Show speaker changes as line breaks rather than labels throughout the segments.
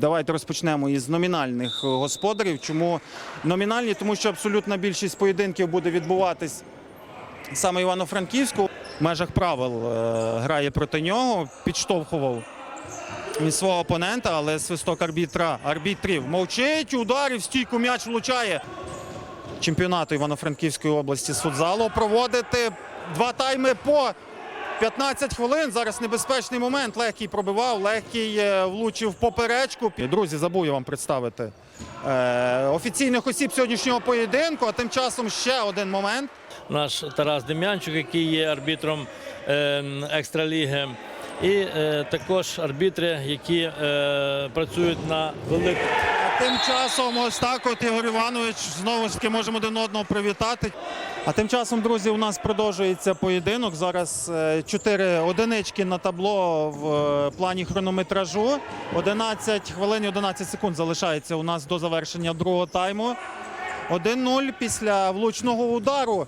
Давайте розпочнемо із номінальних е, господарів. Чому номінальні? Тому що абсолютна більшість поєдинків буде відбуватись саме Івано-Франківську. В межах правил е, грає проти нього, підштовхував від свого опонента, але свисток арбітра, арбітрів мовчить, ударів, стійку м'яч влучає. Чемпіонату Івано-Франківської області з футзалу проводити два тайми по 15 хвилин. Зараз небезпечний момент. Легкий пробивав, легкий е, влучив поперечку. Друзі, забув я вам представити е, офіційних осіб сьогоднішнього поєдинку. А тим часом ще один момент.
наш Тарас Дем'янчук, який є арбітром е, екстраліги, і е, також арбітри, які е, працюють на велику.
Тим часом ось так от Ігор Іванович знову ж таки можемо один одного привітати. А тим часом, друзі, у нас продовжується поєдинок. Зараз е, чотири одинички на табло в е, плані хронометражу. 11 хвилин і 11 секунд залишається у нас до завершення другого тайму. 1-0 після влучного удару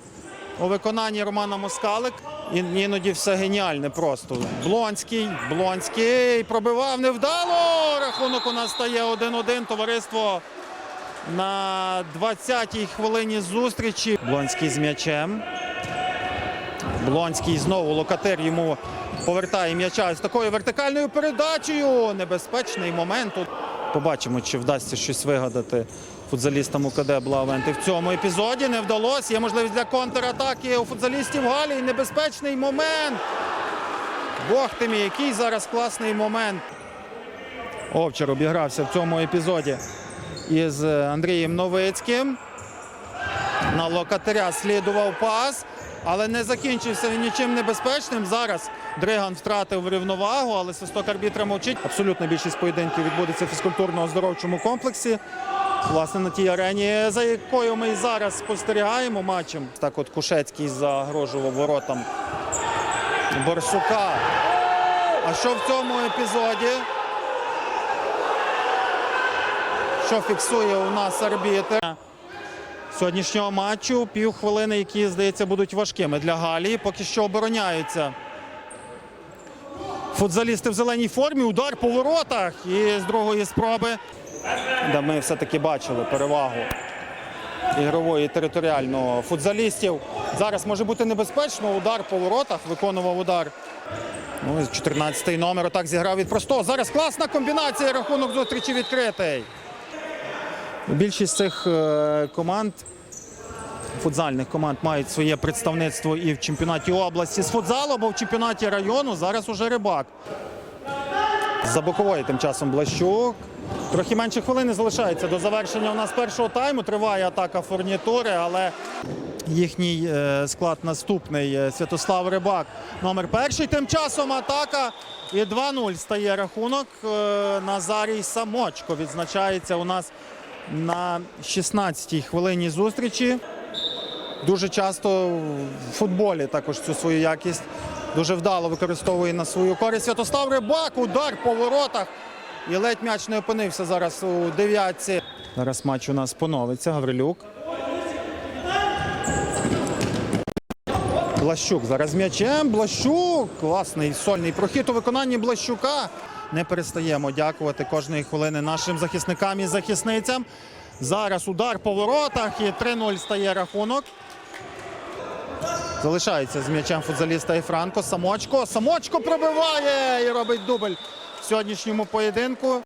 у виконанні Романа Москалик. Іноді все геніальне просто. Блонський, Блонський пробивав невдало. Рахунок у нас стає 1-1. Товариство на 20-й хвилині зустрічі. Блонський з м'ячем. Блонський знову локатир йому повертає м'яча з такою вертикальною передачею. Небезпечний момент. Побачимо, чи вдасться щось вигадати футзалістам УКД Блавенти. В цьому епізоді не вдалося. Є можливість для контратаки у футзалістів Галі. Небезпечний момент. Бог ти мій, який зараз класний момент. Овчар обігрався в цьому епізоді із Андрієм Новицьким. На локатиря слідував пас, але не закінчився він нічим небезпечним. Зараз Дриган втратив рівновагу, але свисток арбітра мовчить. Абсолютна більшість поєдинків відбудеться в фізкультурно-оздоровчому комплексі. Власне, на тій арені, за якою ми і зараз спостерігаємо матчем. Так от Кушецький загрожував воротам Борсука. А що в цьому епізоді? Що фіксує у нас арбітр? Сьогоднішнього матчу півхвилини, які, здається, будуть важкими для Галії. Поки що обороняються. Футзалісти в зеленій формі. Удар по воротах. І з другої спроби. Да, ми все-таки бачили перевагу ігрової і територіального футзалістів. Зараз може бути небезпечно. Удар по воротах. Виконував удар. Ну, 14-й номер отак зіграв від простого. Зараз класна комбінація. Рахунок зустрічі відкритий. Більшість цих е, команд, футзальних команд, мають своє представництво і в чемпіонаті області з футзалу, або в чемпіонаті району. Зараз уже рибак. За бокової тим часом Блащук. Трохи менше хвилини залишається до завершення у нас першого тайму. Триває атака фурнітури, але їхній е, склад наступний е, Святослав Рибак. Номер перший. Тим часом атака. І 2-0 стає рахунок. Е, Назарій Самочко відзначається у нас на 16-й хвилині зустрічі. Дуже часто в футболі також цю свою якість дуже вдало використовує на свою користь. Святослав Рибак, удар по воротах. І ледь м'яч не опинився зараз у дев'ятці. Зараз матч у нас поновиться. Гаврилюк. Блащук зараз м'ячем. Блащук. Класний сольний прохід у виконанні Блащука. Не перестаємо дякувати кожної хвилини нашим захисникам і захисницям. Зараз удар по воротах і 3-0 стає рахунок. Залишається з м'ячем футзаліста і Франко. Самочко. Самочко пробиває і робить дубль сьогоднішньому поєдинку.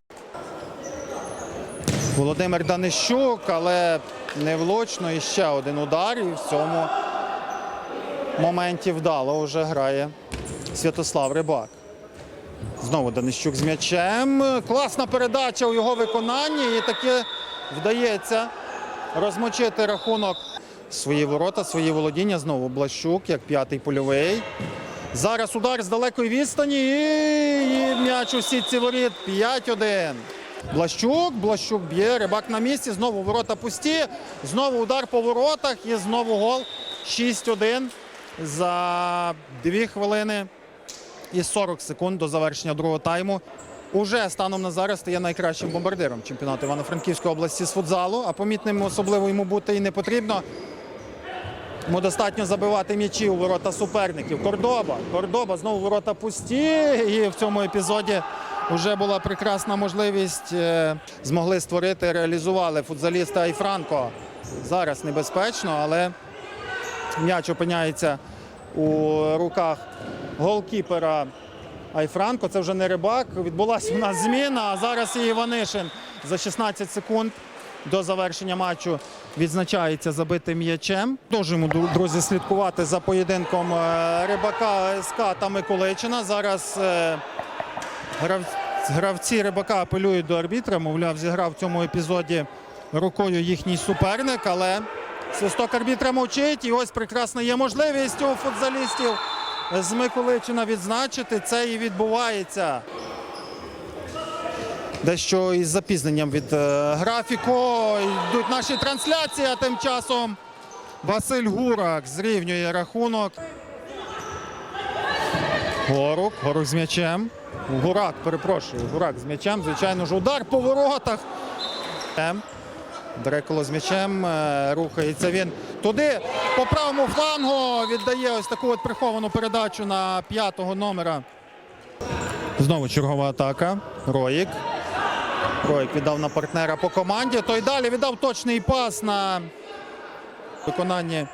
Володимир Данищук, але невлучно. І ще один удар. І в цьому моменті вдало вже грає Святослав Рибак. Знову Данищук з м'ячем. Класна передача у його виконанні. І таки вдається розмочити рахунок. Свої ворота, свої володіння. Знову Блащук, як п'ятий польовий. Зараз удар з далекої відстані. І, м'яч у сітці воріт. 5-1. Блащук, Блащук б'є, рибак на місці. Знову ворота пусті. Знову удар по воротах і знову гол. 6-1 за 2 хвилини і 40 секунд до завершення другого тайму. Уже станом на зараз стає найкращим бомбардиром чемпіонату Івано-Франківської області з футзалу, а помітним особливо йому бути і не потрібно. Йому достатньо забивати м'ячі у ворота суперників. Кордоба. Кордоба знову ворота пусті. І в цьому епізоді вже була прекрасна можливість. е, Змогли створити, реалізували футзалісти Айфранко. Зараз небезпечно, але м'яч опиняється у руках голкіпера Айфранко. Це вже не рибак. Відбулася у нас зміна. А зараз і Іванишин за 16 секунд до завершення матчу відзначається забитим м'ячем. Дру- друзі, слідкувати за поєдинком е, рибака СК та Миколичина. Зараз е, грав- гравці рибака апелюють до арбітра. Мовляв, зіграв в цьому епізоді рукою їхній суперник, але свисток арбітра мовчить. І ось прекрасна є можливість у футзалістів з Миколичина відзначити. Це і відбувається. Дещо із запізненням від е, графіку йдуть наші трансляції, а тим часом Василь Гурак зрівнює рахунок. Горук, Горук з м'ячем. Гурак, перепрошую, Гурак з м'ячем. Звичайно ж, удар по воротах. Ем. Дреколо з м'ячем. е, Рухається він туди. По правому флангу віддає ось таку от приховану передачу на п'ятого номера. Знову чергова атака. Роїк. Роїк віддав на партнера по команді. Той далі віддав точний пас на виконанні е,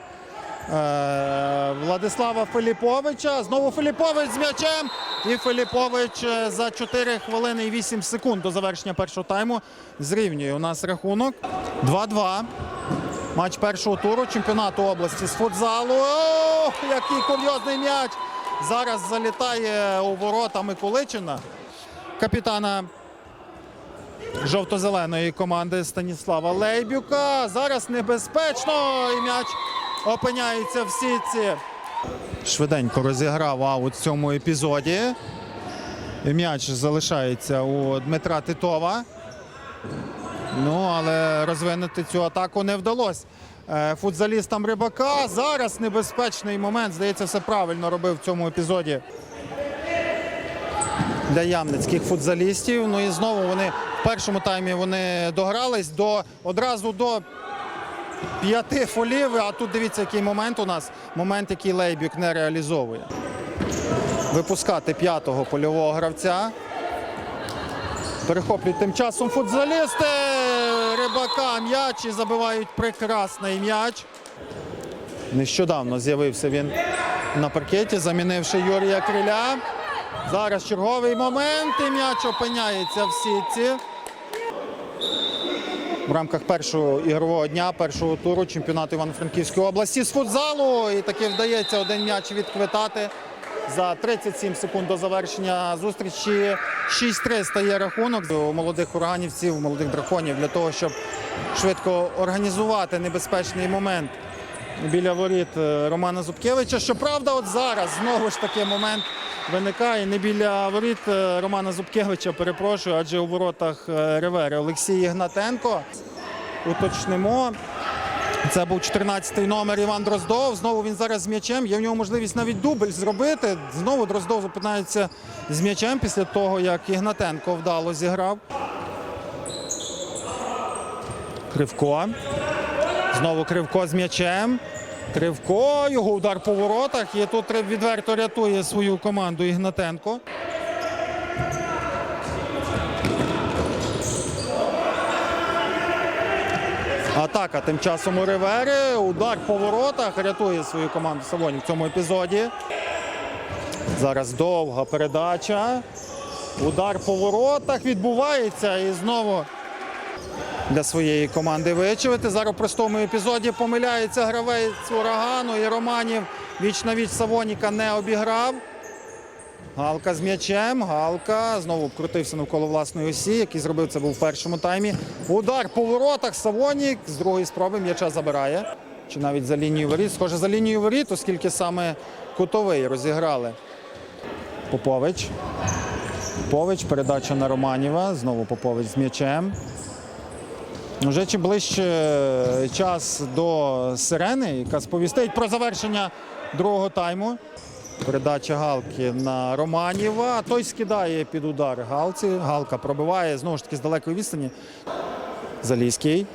Владислава Филіповича. Знову Филіпович з м'ячем. І Филіпович е, за 4 хвилини і 8 секунд до завершення першого тайму зрівнює у нас рахунок. 2-2. Матч першого туру чемпіонату області з футзалу. Ох, який курйозний м'яч! Зараз залітає у ворота Миколичина. Капітана жовто-зеленої команди Станіслава Лейбюка. Зараз небезпечно і м'яч опиняється в сітці. Швиденько розіграв аут в цьому епізоді. І М'яч залишається у Дмитра Титова. Ну, але розвинути цю атаку не вдалося. Е, Футзалістам рибака. Зараз небезпечний момент. Здається, все правильно робив в цьому епізоді для ямницьких футзалістів. Ну і знову вони в першому таймі вони догрались до одразу до п'яти фолів. А тут дивіться, який момент у нас. Момент, який Лейбюк не реалізовує. Випускати п'ятого польового гравця. Перехоплюють тим часом футзалісти. Рибака м'яч і забивають прекрасний м'яч. Нещодавно з'явився він на паркеті, замінивши Юрія Криля. Зараз черговий момент і м'яч опиняється в сітці. В рамках першого ігрового дня, першого туру чемпіонату Івано-Франківської області з футзалу. І таки вдається один м'яч відквитати за 37 секунд до завершення зустрічі. 6-3 стає рахунок у молодих ураганівців, у молодих драконів для того, щоб швидко організувати небезпечний момент біля воріт е, Романа Зубкевича. Щоправда, от зараз знову ж таки момент виникає не біля воріт е, Романа Зубкевича, перепрошую, адже у воротах е, Ревери Олексій Ігнатенко. Уточнимо. Це був 14-й номер Іван Дроздов. Знову він зараз з м'ячем. Є в нього можливість навіть дубль зробити. Знову Дроздов зупинається з м'ячем після того, як Ігнатенко вдало зіграв. Кривко. Знову Кривко з м'ячем. Кривко, його удар по воротах. І тут відверто рятує свою команду Ігнатенко. Атака тим часом у Ривери. Удар по воротах. Рятує свою команду Савоні в цьому епізоді. Зараз довга передача. Удар по воротах відбувається. І знову для своєї команди вичавити. Зараз в простому епізоді помиляється гравець урагану і Романів віч на віч Савоніка не обіграв. Галка з м'ячем. Галка знову вкрутився навколо власної осі, який зробив це був в першому таймі. Удар по воротах. Савонік з другої спроби м'яча забирає. Чи навіть за лінією воріт. Схоже, за лінією воріт, оскільки саме кутовий розіграли. Попович. Попович, передача на Романіва. Знову Попович з м'ячем. Вже чим ближче час до сирени, яка сповістить про завершення другого тайму. Передача Галки на Романіва. Той скидає під удар Галці. Галка пробиває знову ж таки з далекої відстані. Залізький.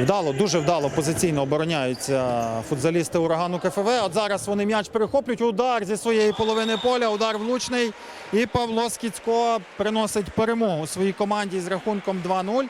Вдало, дуже вдало позиційно обороняються футзалісти урагану КФВ. От зараз вони м'яч перехоплюють. Удар зі своєї половини поля, удар влучний. І Павло Скіцько приносить перемогу своїй команді з рахунком 2-0.